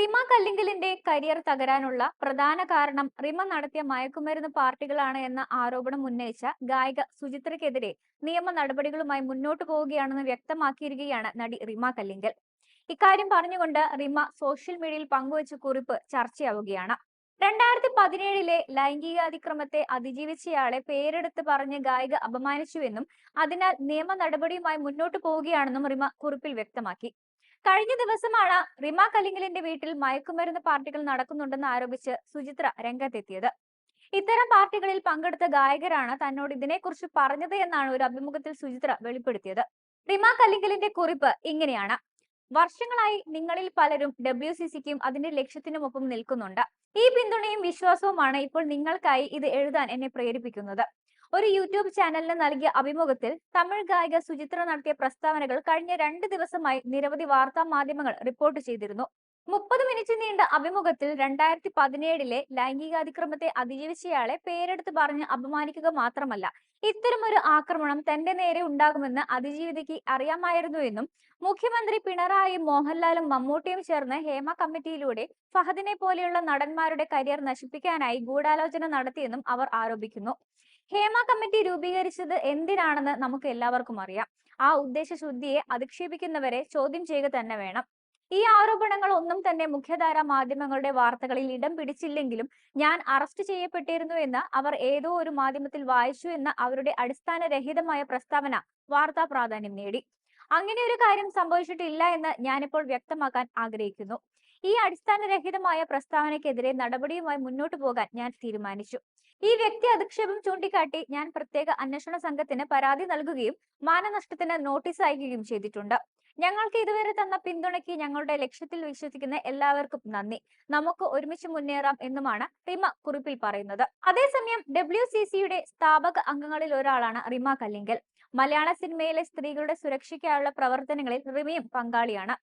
Rima കല്ലിങ്കലിന്റെ career തകരാനുള്ള പ്രധാന കാരണം റിമ നടത്തിയ മയക്കുമരുന്ന് പാർട്ടികളാണ് എന്ന ആരോപണം ഉന്നയിച്ച ഗായിക സുചിത്രയ്ക്കെതിരെ നിയമ നടപടികളുമായി മുന്നോട്ടു പോവുകയാണെന്ന് വ്യക്തമാക്കിയിരിക്കുകയാണ് നടി റിമ കല്ലിങ്കൽ. ഇക്കാര്യം പറഞ്ഞുകൊണ്ട് റിമ സോഷ്യൽ മീഡിയയിൽ പങ്കുവച്ച കുറിപ്പ് ചർച്ചയാവുകയാണ്. രണ്ടായിരത്തി പതിനേഴിലെ ലൈംഗികാതിക്രമത്തെ അതിജീവിച്ചയാളെ പേരെടുത്ത് പറഞ്ഞ് ഗായിക അപമാനിച്ചുവെന്നും അതിനാൽ നിയമ നടപടിയുമായി മുന്നോട്ടു പോവുകയാണെന്നും റിമ കുറിപ്പിൽ വ്യക്തമാക്കി. കഴിഞ്ഞ ദിവസമാണ് റിമ കലിംഗലിന്റെ വീട്ടിൽ മയക്കുമരുന്ന് പാർട്ടികൾ നടക്കുന്നുണ്ടെന്ന് ആരോപിച്ച് സുചിത്ര രംഗത്തെത്തിയത്. ഇത്തരം പാർട്ടികളിൽ പങ്കെടുത്ത ഗായകരാണ് തന്നോട് ഇതിനെക്കുറിച്ച് പറഞ്ഞത് എന്നാണ് ഒരു അഭിമുഖത്തിൽ സുചിത്ര വെളിപ്പെടുത്തിയത്. റിമ കലിംഗലിന്റെ കുറിപ്പ് ഇങ്ങനെയാണ്. വർഷങ്ങളായി നിങ്ങളിൽ പലരും ഡബ്ല്യു സി സിക്കും അതിന്റെ ലക്ഷ്യത്തിനുമൊപ്പം നിൽക്കുന്നുണ്ട്. ഈ പിന്തുണയും വിശ്വാസവുമാണ് ഇപ്പോൾ നിങ്ങൾക്കായി ഇത് എഴുതാൻ എന്നെ പ്രേരിപ്പിക്കുന്നത്. ഒരു യൂട്യൂബ് ചാനലിന് നൽകിയ അഭിമുഖത്തിൽ തമിഴ് ഗായിക സുചിത്ര നടത്തിയ പ്രസ്താവനകൾ കഴിഞ്ഞ രണ്ട് ദിവസമായി നിരവധി വാർത്താ മാധ്യമങ്ങൾ റിപ്പോർട്ട് ചെയ്തിരുന്നു. മുപ്പത് മിനിറ്റ് നീണ്ട അഭിമുഖത്തിൽ രണ്ടായിരത്തി പതിനേഴിലെ ലൈംഗികാതിക്രമത്തെ അതിജീവിച്ചയാളെ പേരെടുത്ത് പറഞ്ഞ് അപമാനിക്കുക മാത്രമല്ല ഇത്തരമൊരു ആക്രമണം തന്റെ നേരെ ഉണ്ടാകുമെന്ന് അതിജീവിതയ്ക്ക് അറിയാമായിരുന്നു എന്നും മുഖ്യമന്ത്രി പിണറായിയും മോഹൻലാലും മമ്മൂട്ടിയും ചേർന്ന് ഹേമ കമ്മിറ്റിയിലൂടെ ഫഹദിനെ പോലെയുള്ള നടന്മാരുടെ കരിയർ നശിപ്പിക്കാനായി ഗൂഢാലോചന നടത്തിയെന്നും അവർ ആരോപിക്കുന്നു. ഹേമ കമ്മിറ്റി രൂപീകരിച്ചത് എന്തിനാണെന്ന് നമുക്ക് എല്ലാവർക്കും അറിയാം. ആ ഉദ്ദേശശുദ്ധിയെ അധിക്ഷേപിക്കുന്നവരെ ചോദ്യം ചെയ്യുക തന്നെ വേണം. ഈ ആരോപണങ്ങൾ ഒന്നും തന്നെ മുഖ്യധാര മാധ്യമങ്ങളുടെ വാർത്തകളിൽ ഇടം പിടിച്ചില്ലെങ്കിലും ഞാൻ അറസ്റ്റ് ചെയ്യപ്പെട്ടിരുന്നു എന്ന് അവർ ഏതോ ഒരു മാധ്യമത്തിൽ വായിച്ചു എന്ന അവരുടെ അടിസ്ഥാനരഹിതമായ പ്രസ്താവന വാർത്താ പ്രാധാന്യം നേടി. അങ്ങനെ ഒരു കാര്യം സംഭവിച്ചിട്ടില്ല എന്ന് ഞാനിപ്പോൾ വ്യക്തമാക്കാൻ ആഗ്രഹിക്കുന്നു. ഈ അടിസ്ഥാനരഹിതമായ പ്രസ്താവനയ്ക്കെതിരെ നടപടിയുമായി മുന്നോട്ടു പോകാൻ ഞാൻ തീരുമാനിച്ചു. ഈ വ്യക്തി അധിക്ഷേപം ചൂണ്ടിക്കാട്ടി ഞാൻ പ്രത്യേക അന്വേഷണ സംഘത്തിന് പരാതി നൽകുകയും മാനനഷ്ടത്തിന് നോട്ടീസ് അയക്കുകയും ചെയ്തിട്ടുണ്ട്. ഞങ്ങൾക്ക് ഇതുവരെ തന്ന പിന്തുണയ്ക്ക് ഞങ്ങളുടെ ലക്ഷ്യത്തിൽ വിശ്വസിക്കുന്ന എല്ലാവർക്കും നന്ദി. നമുക്ക് ഒരുമിച്ച് മുന്നേറാം എന്നുമാണ് റിമ കുറിപ്പിൽ പറയുന്നത്. അതേസമയം ഡബ്ല്യു സി സിയുടെ സ്ഥാപക അംഗങ്ങളിൽ ഒരാളാണ് റിമ കല്ലിങ്കൽ. മലയാള സിനിമയിലെ സ്ത്രീകളുടെ സുരക്ഷയ്ക്കായുള്ള പ്രവർത്തനങ്ങളിൽ റിമയും പങ്കാളിയാണ്.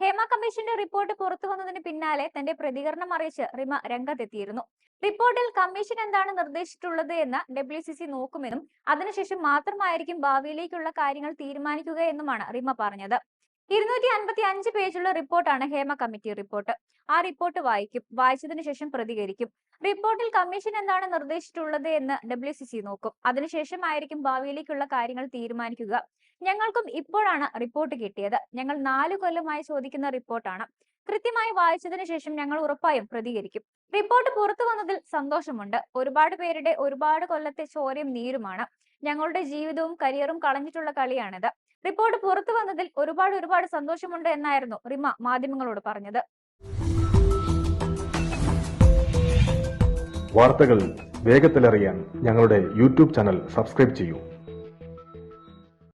ഹേമ കമ്മീഷന്റെ റിപ്പോർട്ട് പുറത്തു വന്നതിന് പിന്നാലെ തന്റെ പ്രതികരണം അറിയിച്ച് റിമ രംഗത്തെത്തിയിരുന്നു. റിപ്പോർട്ടിൽ കമ്മീഷൻ എന്താണ് നിർദ്ദേശിച്ചിട്ടുള്ളത് എന്ന് ഡബ്ല്യു സി സി നോക്കുമെന്നും അതിനുശേഷം മാത്രമായിരിക്കും ഭാവിയിലേക്കുള്ള കാര്യങ്ങൾ തീരുമാനിക്കുക എന്നുമാണ് റിമ പറഞ്ഞത്. ഇരുന്നൂറ്റി അൻപത്തി അഞ്ച് പേജുള്ള റിപ്പോർട്ടാണ് ഹേമ കമ്മിറ്റി റിപ്പോർട്ട്. ആ റിപ്പോർട്ട് വായിക്കും. വായിച്ചതിനു ശേഷം പ്രതികരിക്കും. റിപ്പോർട്ടിൽ കമ്മീഷൻ എന്താണ് നിർദ്ദേശിച്ചിട്ടുള്ളത് എന്ന് ഡബ്ല്യു സി സി നോക്കും. അതിനുശേഷമായിരിക്കും ഭാവിയിലേക്കുള്ള കാര്യങ്ങൾ തീരുമാനിക്കുക. ഞങ്ങൾക്കും ഇപ്പോഴാണ് റിപ്പോർട്ട് കിട്ടിയത്. ഞങ്ങൾ നാലു കൊല്ലമായി ചോദിക്കുന്ന റിപ്പോർട്ടാണ് കൃത്യമായി വായിച്ചതിനു ശേഷം ഞങ്ങൾ ഉറപ്പായും പ്രതികരിക്കും. റിപ്പോർട്ട് പുറത്തു വന്നതിൽ സന്തോഷമുണ്ട്. ഒരുപാട് പേരുടെ ഒരുപാട് കൊല്ലത്തെ ചോരയും നീരുമാണ്. ഞങ്ങളുടെ ജീവിതവും കരിയറും കളഞ്ഞിട്ടുള്ള കളിയാണിത്. റിപ്പോർട്ട് പുറത്തു വന്നതിൽ ഒരുപാട് ഒരുപാട് സന്തോഷമുണ്ട് എന്നായിരുന്നു റിമ മാധ്യമങ്ങളോട് പറഞ്ഞത്. വാർത്തകൾ വേഗത്തിലറിയാൻ ഞങ്ങളുടെ യൂട്യൂബ് ചാനൽ സബ്സ്ക്രൈബ് ചെയ്യൂ.